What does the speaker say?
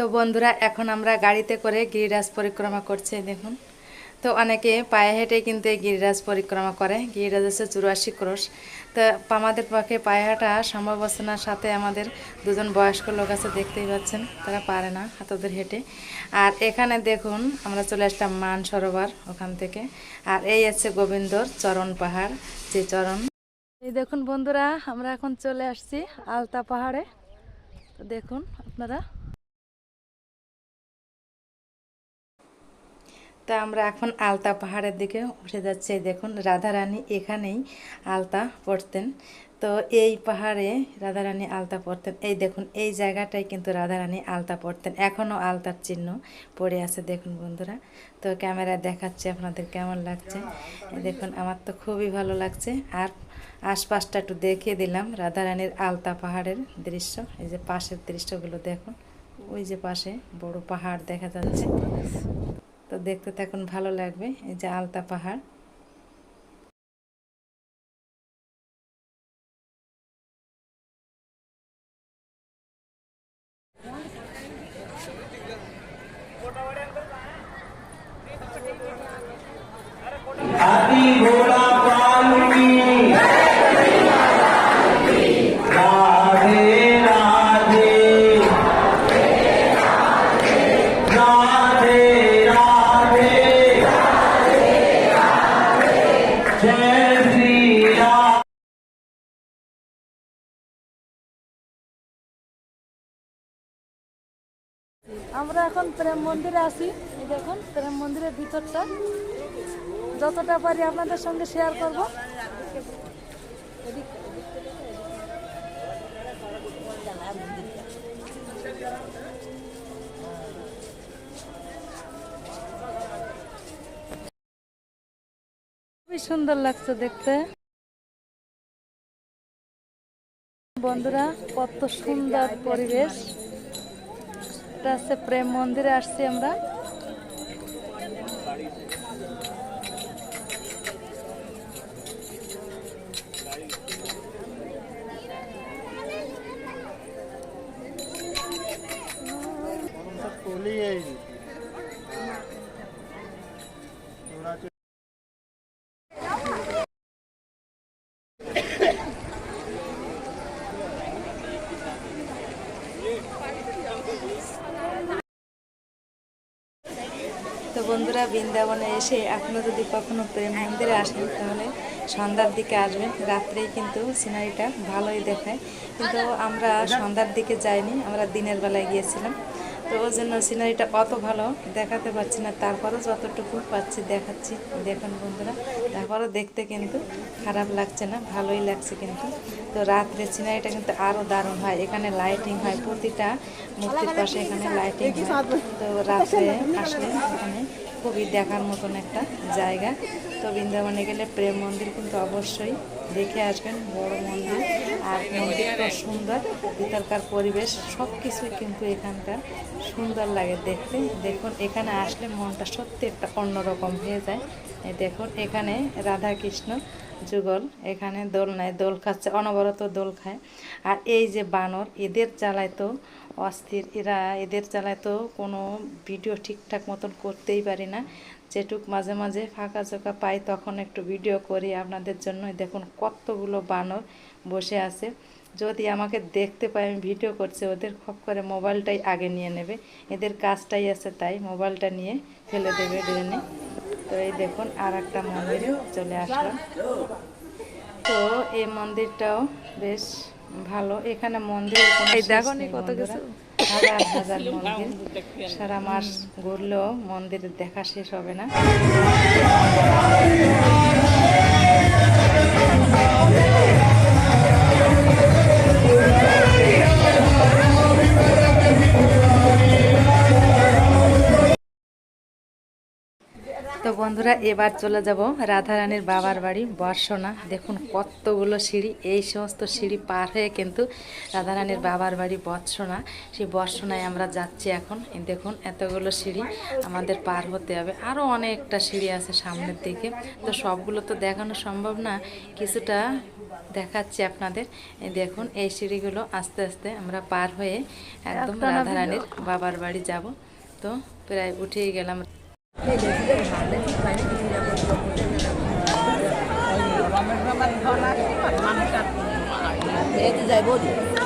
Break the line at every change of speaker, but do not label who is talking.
তো বন্ধুরা, এখন আমরা গাড়িতে করে গিরিরাজ পরিক্রমা করছি, দেখুন। তো অনেকে পায়ে হেঁটে কিন্তু এই গিরিরাজ পরিক্রমা করে। গিরিরাজ হচ্ছে চুরাশি ক্রোশ। তো আমাদের পক্ষে পায়ে হাঁটা সম্ভব হচ্ছে না, সাথে আমাদের দুজন বয়স্ক লোক আছে, দেখতেই পাচ্ছেন, তারা পারে না হাতদের হেঁটে। আর এখানে দেখুন, আমরা চলে আসলাম মান সরোবর ওখান থেকে। আর এই আছে গোবিন্দর চরণ পাহাড়, যে চরণ। এই দেখুন বন্ধুরা, আমরা এখন চলে আসছি আলতা পাহাড়ে। দেখুন, আপনারা তা আমরা এখন আলতা পাহাড়ের দিকে উঠে যাচ্ছি। দেখুন, রাধারানী এখানেই আলতা পড়তেন। তো এই পাহাড়ে রাধারানী আলতা পড়তেন। এই দেখুন, এই জায়গাটাই কিন্তু রাধারানী আলতা পড়তেন। এখনও আলতার চিহ্ন পড়ে আছে, দেখুন বন্ধুরা। তো ক্যামেরা দেখাচ্ছে আপনাদের কেমন লাগছে। দেখুন, আমার তো খুবই ভালো লাগছে। আর আশপাশটা একটু দেখিয়ে দিলাম, রাধারানীর আলতা পাহাড়ের দৃশ্য। এই যে পাশের দৃশ্যগুলো দেখুন, ওই যে পাশে বড় পাহাড় দেখা যাচ্ছে। দেখতে থাকুন ভালো লাগবে এই যে আলতা পাহাড়। আমরা এখন প্রেম মন্দিরে আছি। দেখুন, প্রেম মন্দিরের ভিতরটা। যতটা পারি আপনাদের সঙ্গে শেয়ার করব। খুবই সুন্দর লাগছে দেখতে। বন্ধুরা, কত সুন্দর পরিবেশ। এটা আছে প্রেম মন্দিরে আসছি আমরা। তো বন্ধুরা, বৃন্দাবনে এসে এখনও যদি কখনো প্রেম মন্দিরে আসেন, তাহলে সন্ধ্যার দিকে আসবেন। রাত্রেই কিন্তু সিনারিটা ভালোই দেখায়। কিন্তু আমরা সন্ধ্যার দিকে যাইনি, আমরা দিনের বেলায় গিয়েছিলাম। তো ওই জন্য সিনারিটা অত ভালো দেখাতে পারছি না। তারপরও যতটুকু পাচ্ছি দেখাচ্ছি। দেখুন বন্ধুরা, তারপরও দেখতে কিন্তু খারাপ লাগছে না, ভালোই লাগছে কিন্তু। তো রাত্রে সিনারিটা কিন্তু আরও দারুণ হয়। এখানে লাইটিং হয়, প্রতিটা মূর্তির পাশে এখানে লাইটিং হয়। তো রাত্রে আসলে এখানে খুবই দেখার মতন একটা জায়গা। তো বৃন্দাবনে গেলে প্রেম মন্দির কিন্তু অবশ্যই দেখে আসবেন, বড় মন্দির আর মন্দিরটা সুন্দর, ভিতরকার পরিবেশ সব কিছুই কিন্তু এখানকার সুন্দর লাগে দেখতে। দেখুন, এখানে আসলে মনটা সত্যি একটা অন্যরকম হয়ে যায়। দেখুন, এখানে রাধা কৃষ্ণ যুগল, এখানে দোল নেয় দোল খাচ্ছে, অনবরত দোল খায়। আর এই যে বানর, এদের জ্বালায় তো অস্থির। এরা এদের জ্বালায় তো কোনো ভিডিও ঠিকঠাক মতন করতেই পারি না। যেটুক মাঝে মাঝে ফাঁকা চোকা পাই, তখন একটু ভিডিও করি। আপনাদের জন্য দেখুন কতগুলো বানর বসে আছে। যদি আমাকে দেখতে পাই আমি ভিডিও করছি, ওদের খপ করে মোবাইলটাই আগে নিয়ে নেবে। এদের কাজটাই আছে তাই মোবাইলটা নিয়ে ফেলে দেবে ড্রেনে। তো এই দেখুন আর একটা মন্দিরে চলে আসলাম। তো এই মন্দিরটাও বেশ ভালো। এখানে মন্দির কত কিছু। হাজার হাজার মন্দির। সারা মাস ঘুরলেও মন্দির দেখা শেষ হবে না। তো বন্ধুরা এবার চলে যাব রাধারানীর বাবার বাড়ি বর্ষনা। দেখুন কতগুলো সিঁড়ি এই সমস্ত সিঁড়ি পার হয়ে কিন্তু রাধারানীর বাবার বাড়ি বর্ষনা। সেই বর্ষনায় আমরা যাচ্ছি এখন। দেখুন এতগুলো সিঁড়ি আমাদের পার হতে হবে। আরও অনেকটা সিঁড়ি আছে সামনের দিকে। তো সবগুলো তো দেখানো সম্ভব না কিছুটা দেখাচ্ছি আপনাদের। দেখুন এই সিঁড়িগুলো আস্তে আস্তে আমরা পার হয়ে একদম রাধারানীর বাবার বাড়ি যাব। তো প্রায় উঠেই গেলাম।
আমি জানি না